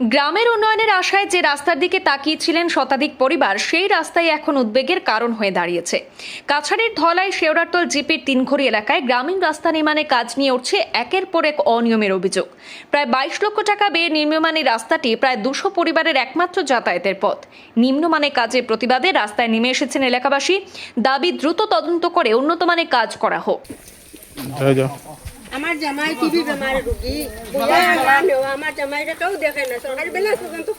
গ্রামের উন্নয়নের আশায় যে রাস্তার দিকে তাকিয়েছিলেন শতাধিক পরিবার, সেই রাস্তায় এখন উদ্বেগের কারণ হয়ে দাঁড়িয়েছে। কাছাড়ের ধলাই শেওড়াতল জিপির তিনঘড়ি এলাকায় গ্রামীণ রাস্তা নির্মাণে কাজ নিয়ে উঠছে একের পর এক অনিয়মের অভিযোগ। প্রায় বাইশ লক্ষ টাকা ব্যয়ে নির্মীয়মান এই রাস্তাটি প্রায় দুশো পরিবারের একমাত্র যাতায়াতের পথ। নিম্নমানের কাজের প্রতিবাদে রাস্তায় নেমে এসেছেন এলাকাবাসী। দাবি দ্রুত তদন্ত করে উন্নত মানের কাজ করা হোক। আমার জামাই টিভি আমার দেখে না সরকারি বেলা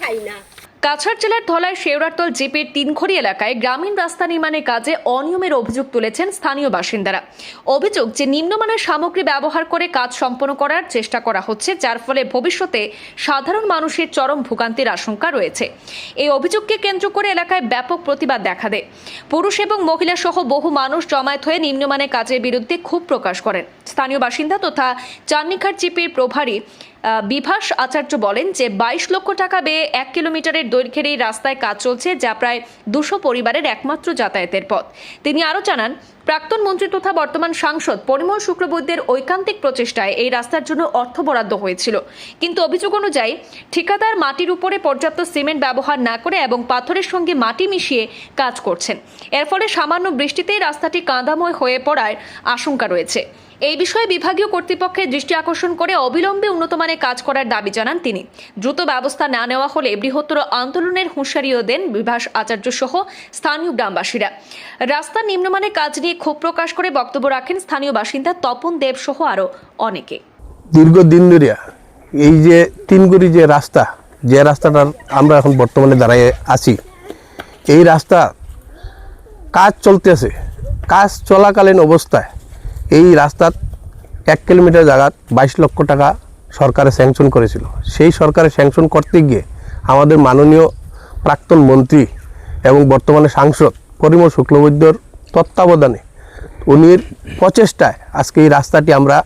খাই না। কাছাড় জেলার ধলাই শেওড়াতল জিপির তিনখড়ি এলাকায় গ্রামীণ রাস্তা নির্মাণের কাজে অনিয়মের অভিযোগ তুলেছেন স্থানীয় বাসিন্দারা। অভিযোগ যে নিম্নমানের সামগ্রী ব্যবহার করে কাজ সম্পন্ন করার চেষ্টা করা হচ্ছে, যার ফলে ভবিষ্যতে সাধারণ মানুষের চরম ভোগান্তির আশঙ্কা রয়েছে। এই অভিযোগকে কেন্দ্র করে এলাকায় ব্যাপক প্রতিবাদ দেখা দেয়। পুরুষ এবং মহিলা সহ বহু মানুষ জমায়েত হয়ে নিম্নমানের কাজের বিরুদ্ধে ক্ষোভ প্রকাশ করেন। স্থানীয় বাসিন্দা তথা চান্নিখার চিপির প্রভারী বিভাস আচার্য বলেন যে বাইশ লক্ষ টাকা বেয়ে এক কিলোমিটারের দৈর্ঘ্যের এই রাস্তায় কাজ চলছে, যা প্রায় দুশো পরিবারের একমাত্র যাতায়াতের পথ। তিনি আরও জানান প্রাক্তন মন্ত্রী তথা বর্তমান সাংসদ পরিমল শুক্রবৈদ্যের ঐকান্তিক প্রচেষ্টায় এই রাস্তার জন্য অর্থ বরাদ্দ হয়েছিল। কিন্তু অভিযোগ অনুযায়ী, ঠিকাদার মাটির উপরে পর্যাপ্ত সিমেন্ট ব্যবহার না করে এবং পাথরের সঙ্গে মাটি মিশিয়ে কাজ করছেন। এর ফলে সামান্য বৃষ্টিতেই রাস্তাটি কাঁদাময় হয়ে পড়ার আশঙ্কা রয়েছে। এই বিষয়ে বিভাগীয় কর্তৃপক্ষের দৃষ্টি আকর্ষণ করে অবিলম্বে উন্নতমানের কাজ করার দাবি জানান তিনি। দ্রুত ব্যবস্থা না নেওয়া হলে বৃহত্তর আন্দোলনের হুঁশিয়ারিও দেন বিভাস আচার্য সহ স্থানীয় গ্রামবাসীরা। রাস্তার নিম্নমানের কাজ নিয়ে ক্ষোভ প্রকাশ করে বক্তব্য রাখেন স্থানীয় বাসিন্দা তপন দেব সহ আরও অনেকে। দীর্ঘদিন ধরিয়া এই যে তিনগুড়ি যে রাস্তা, যে রাস্তাটার আমরা এখন বর্তমানে দাঁড়িয়ে আছি, এই রাস্তা কাজ চলতেছে। কাজ চলাকালীন অবস্থায় এই রাস্তার এক কিলোমিটার জায়গা বাইশ লক্ষ টাকা সরকারে স্যাংশন করেছিল। সেই সরকারে স্যাংশন করতে গিয়ে আমাদের মাননীয় প্রাক্তন মন্ত্রী এবং বর্তমানে সাংসদ পরিমল শুক্লবৈদ্যর তত্ত্বাবধানে উনির প্রচেষ্টায় আজকে এই রাস্তাটি আমরা,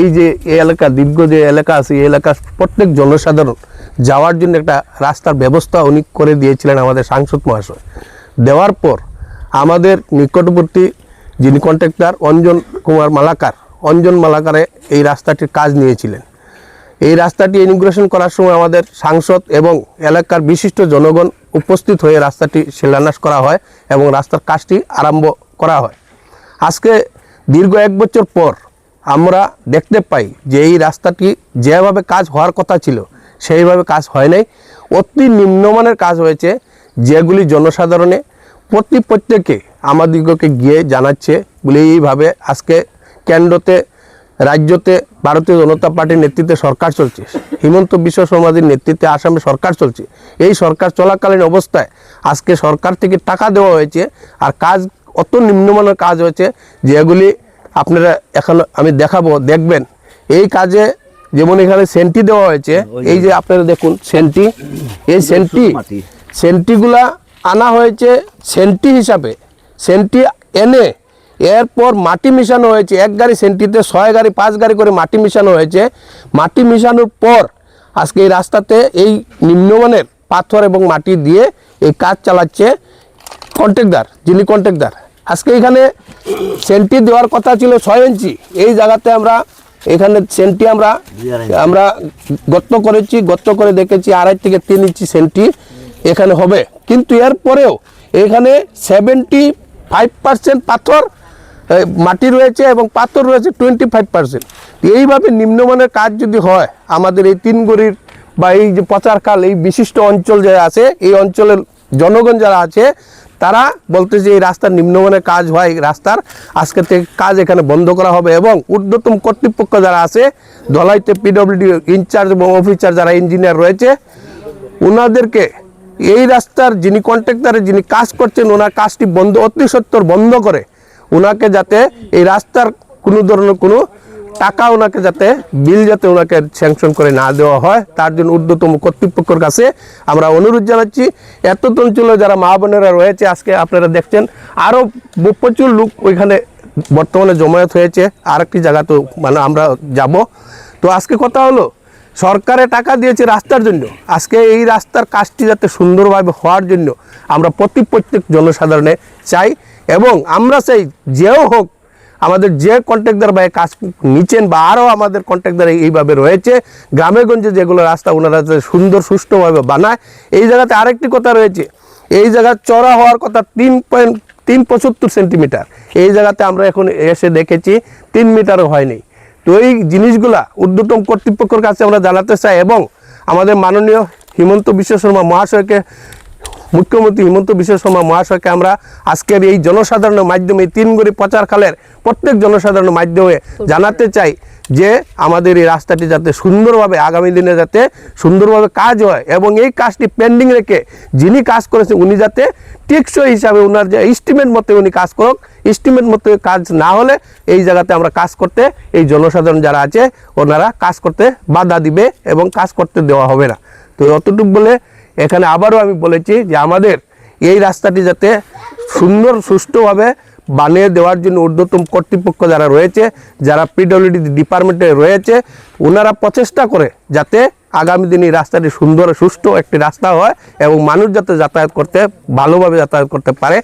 এই যে এই এলাকা, দীর্ঘ যে এলাকা আছে, এই এলাকার প্রত্যেক জনসাধারণ যাওয়ার জন্য একটা রাস্তার ব্যবস্থা উনি করে দিয়েছিলেন আমাদের সাংসদ মহাশয়। দেওয়ার পর আমাদের নিকটবর্তী যিনি কন্ট্রাক্টর অঞ্জন কুমার মালাকার, অঞ্জন মালাকারে এই রাস্তাটির কাজ নিয়েছিলেন। এই রাস্তাটি ইনিগ্রেশন করার সময় আমাদের সাংসদ এবং এলাকার বিশিষ্ট জনগণ উপস্থিত হয়ে রাস্তাটি শিলান্যাস করা হয় এবং রাস্তার কাজটি আরম্ভ করা হয়। আজকে দীর্ঘ এক বছর পর আমরা দেখতে পাই যে এই রাস্তাটি যেভাবে কাজ হওয়ার কথা ছিল, সেইভাবে কাজ হয় নাই। অতি নিম্নমানের কাজ হয়েছে, যেগুলি জনসাধারণে প্রতি প্রত্যেকে আমাদিগকে গিয়ে জানাচ্ছে বলে এইভাবে আজকে কেন্দ্রতে, রাজ্যতে ভারতীয় জনতা পার্টির নেতৃত্বে সরকার চলছে। হিমন্ত বিশ্ব শর্মাদের নেতৃত্বে আসামে সরকার চলছে। এই সরকার চলাকালীন অবস্থায় আজকে সরকার থেকে টাকা দেওয়া হয়েছে আর কাজ অত নিম্নমানের কাজ হয়েছে যেগুলি আপনারা এখন আমি দেখাবো দেখবেন। এই কাজে যেমন এখানে সেন্টি দেওয়া হয়েছে এই যে আপনারা দেখুন সেন্টি এই সেন্টি সেন্টিগুলা আনা হয়েছে সেন্টি হিসাবে সেন্টি এনে এরপর মাটি মিশানো হয়েছে এক গাড়ি সেন্টিতে ছয় গাড়ি পাঁচ গাড়ি করে মাটি মিশানো হয়েছে। মাটি মিশানোর পর আজকে এই রাস্তাতে এই নিম্নমানের পাথর এবং মাটি দিয়ে এই কাজ চালাচ্ছে কন্ট্রাক্টর যিনি কন্ট্রাক্টর। আজকে এখানে সেন্টি দেওয়ার কথা ছিল ছয় ইঞ্চি। এই জায়গাতে আমরা এখানে সেন্টি আমরা আমরা গর্ত করেছি গর্ত করে দেখেছি আড়াই থেকে তিন ইঞ্চি সেন্টি এখানে হবে। কিন্তু এরপরেও এখানে সেভেন্টি ফাইভ পার্সেন্ট পাথর মাটি রয়েছে এবং পাথর রয়েছে টোয়েন্টি ফাইভ পার্সেন্ট এইভাবে নিম্নমানের কাজ যদি হয় আমাদের এই তিন গড়ির বা এই যে পচারকাল এই বিশিষ্ট অঞ্চল যারা আছে এই অঞ্চলের জনগণ যারা আছে তারা বলতে যে এই রাস্তার নিম্নমানের কাজ হয় রাস্তার আজকে থেকে কাজ এখানে বন্ধ করা হবে এবং ঊর্ধ্বতম কর্তৃপক্ষ যারা আছে, ধলাইতে পিডব্লিউডি ইনচার্জ এবং অফিসার যারা ইঞ্জিনিয়ার রয়েছে ওনাদেরকে এই রাস্তার যিনি কন্ট্রাক্টরে যিনি কাজ করছেন ওনার কাজটি বন্ধ, অতি সত্তর বন্ধ করে ওনাকে যাতে এই রাস্তার কোনো ধরনের কোনো টাকা ওনাকে যাতে, বিল যাতে ওনাকে স্যাংশন করে না দেওয়া হয়, তার জন্য ঊর্ধ্বতম কর্তৃপক্ষের কাছে আমরা অনুরোধ জানাচ্ছি। এত অঞ্চলে যারা মা বোনেরা রয়েছে, আজকে আপনারা দেখছেন আরও প্রচুর লোক ওইখানে বর্তমানে জমায়েত হয়েছে। আরেকটি জায়গাতেও মানে আমরা যাব। তো আজকে কথা হলো, সরকারে টাকা দিয়েছে রাস্তার জন্য। আজকে এই রাস্তার কাজটি যাতে সুন্দরভাবে হওয়ার জন্য আমরা প্রতি প্রত্যেক জনসাধারণে চাই। এবং আমরা চাই, যেও হোক আমাদের যে কন্ট্রাক্টর ভাই কাজ নিচ্ছেন বা আরও আমাদের কন্ট্রাক্টর এইভাবে রয়েছে গ্রামে গঞ্জে যেগুলো রাস্তা ওনারা সুন্দর সুষ্ঠুভাবে বানায়, এই জায়গাতে আরেকটি কথা রয়েছে, এই জায়গা চড়া হওয়ার কথা তিন পয়েন্ট, তিন পঁচাত্তর সেন্টিমিটার, এই জায়গাতে আমরা এখন এসে দেখেছি তিন মিটারও হয়নি। তো এই জিনিসগুলা ঊর্ধ্বতম কর্তৃপক্ষের কাছে আমরা জানাতে চাই এবং আমাদের মাননীয় হিমন্ত বিশ্ব শর্মা মহাশয়কে মুখ্যমন্ত্রী হিমন্ত বিশ্ব শর্মা মহাশয়কে আমরা আজকের এই জনসাধারণের মাধ্যমে এই তিন গড়ি প্রচার খালের প্রত্যেক জনসাধারণের মাধ্যমে জানাতে চাই যে আমাদের এই রাস্তাটি যাতে সুন্দরভাবে আগামী দিনে যাতে সুন্দরভাবে কাজ হয় এবং এই কাজটি পেন্ডিং রেখে যিনি কাজ করেছেন উনি যাতে টেকসই হিসাবে ওনার যে এস্টিমেট মতে উনি কাজ করুক এস্টিমেট মতো কাজ না হলে এই জায়গাতে আমরা কাজ করতে এই জনসাধারণ যারা আছে ওনারা কাজ করতে বাধা দিবে এবং কাজ করতে দেওয়া হবে না। তো অতটুকু বলে এখানে আবারও আমি বলেছি যে আমাদের এই রাস্তাটি যাতে সুন্দর, সুষ্ঠুভাবে বানিয়ে দেওয়ার জন্য ঊর্ধ্বতম কর্তৃপক্ষ যারা রয়েছে, যারা পিডব্লিউডি ডিপার্টমেন্টে রয়েছে, ওনারা প্রচেষ্টা করে যাতে আগামী দিনে রাস্তাটি সুন্দর সুষ্ঠু একটি রাস্তা হয় এবং মানুষ যাতে যাতায়াত করতে, ভালোভাবে যাতায়াত করতে পারে।